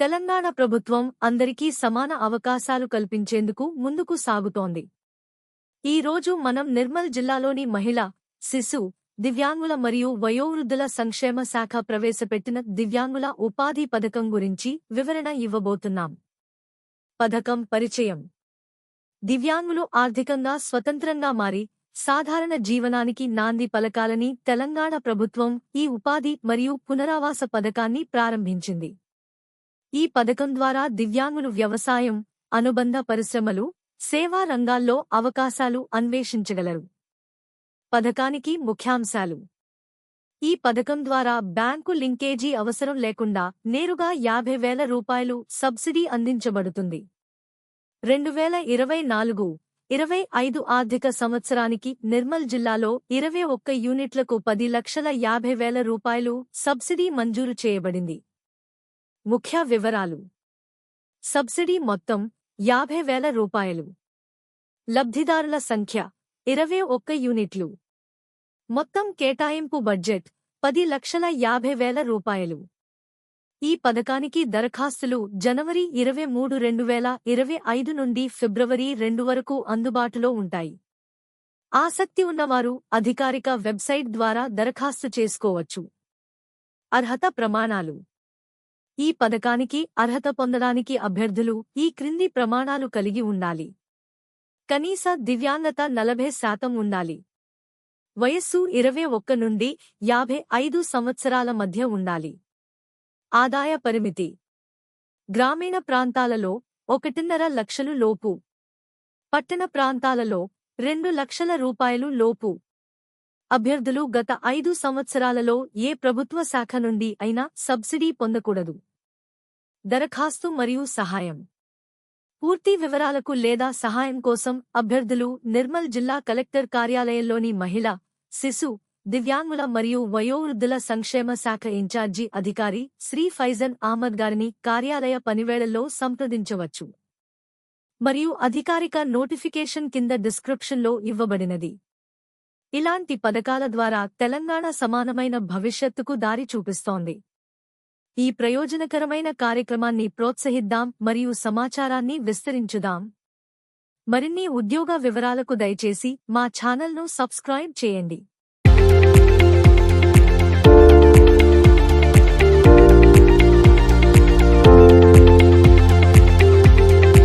తెలంగాణ ప్రభుత్వం అందరికీ సమాన అవకాశాలు కల్పించేందుకు ముందుకు సాగుతోంది. ఈ రోజు మనం నిర్మల్ జిల్లాలోని మహిళ శిశు దివ్యాంగుల మరియు వయోవృద్ధుల సంక్షేమ శాఖ ప్రవేశపెట్టిన దివ్యాంగుల ఉపాధి పథకం గురించి వివరణ ఇవ్వబోతున్నాం. పథకం పరిచయం. దివ్యాంగులు ఆర్థికంగా స్వతంత్రంగా మారి సాధారణ జీవనానికి నాంది పలకాలని తెలంగాణ ప్రభుత్వం ఈ ఉపాధి మరియు పునరావాస పథకాన్ని ప్రారంభించింది. ఈ పథకం ద్వారా దివ్యాంగులు వ్యవసాయం అనుబంధ పరిశ్రమలు సేవా రంగాల్లో అవకాశాలు అన్వేషించగలరు. పథకానికి ముఖ్యాంశాలు. ఈ పథకం ద్వారా బ్యాంకు లింకేజీ అవసరం లేకుండా నేరుగా యాభై వేల రూపాయలు సబ్సిడీ అందించబడుతుంది. రెండు వేల ఇరవై నాలుగు ఇరవై ఐదు ఆర్థిక సంవత్సరానికి నిర్మల్ జిల్లాలో ఇరవై ఒక్క యూనిట్లకు పది లక్షల యాభై వేల రూపాయలు సబ్సిడీ మంజూరు చేయబడింది. ముఖ్య వివరాలు. సబ్సిడీ మొత్తం యాభై వేల రూపాయలు. లబ్ధిదారుల సంఖ్య ఇరవై ఒక్క యూనిట్లు. మొత్తం కేటాయింపు బడ్జెట్ పది లక్షల యాభై వేల రూపాయలు. ఈ పథకానికి దరఖాస్తులు జనవరి ఇరవై మూడు రెండు వేల ఇరవై ఐదు నుండి ఫిబ్రవరి రెండు వరకు అందుబాటులో ఉంటాయి. ఆసక్తి ఉన్నవారు అధికారిక వెబ్సైట్ ద్వారా దరఖాస్తు చేసుకోవచ్చు. అర్హత ప్రమాణాలు. ఈ పథకానికి అర్హత పొందడానికి అభ్యర్థులు ఈ క్రింది ప్రమాణాలు కలిగి ఉండాలి. కనీస దివ్యాంగత నలభై శాతం ఉండాలి. వయస్సు ఇరవై ఒక్క నుండి యాభై ఐదు సంవత్సరాల మధ్య ఉండాలి. ఆదాయ పరిమితి. గ్రామీణ ప్రాంతాలలో ఒకటిన్నర లక్షలు లోపు. పట్టణ ప్రాంతాలలో రెండు లక్షల రూపాయలు లోపు. అభ్యర్థులు గత ఐదు సంవత్సరాలలో ఏ ప్రభుత్వ శాఖ నుండి అయినా సబ్సిడీ పొందకూడదు. దరఖాస్తు మరియు సహాయం. పూర్తి వివరాలకు లేదా సహాయం కోసం అభ్యర్థులు నిర్మల్ జిల్లా కలెక్టర్ కార్యాలయంలోని మహిళ శిశు దివ్యాంగుల మరియు వయోవృద్ధుల సంక్షేమ శాఖ ఇన్ఛార్జి అధికారి శ్రీ ఫైజన్ అహ్మద్ గారిని కార్యాలయ పనివేళల్లో సంప్రదించవచ్చు. మరియు అధికారిక నోటిఫికేషన్ కింద డిస్క్రిప్షన్లో ఇవ్వబడినది. ఇలాంటి పథకాల ద్వారా తెలంగాణ సమానమైన భవిష్యత్తుకు దారి చూపిస్తోంది. ఈ ప్రయోజనకరమైన కార్యక్రమాన్ని ప్రోత్సహిద్దాం మరియు సమాచారాన్ని విస్తరించుదాం. మరిన్ని ఉద్యోగ వివరాలకు దయచేసి మా ఛానల్ను సబ్స్క్రైబ్ చేయండి.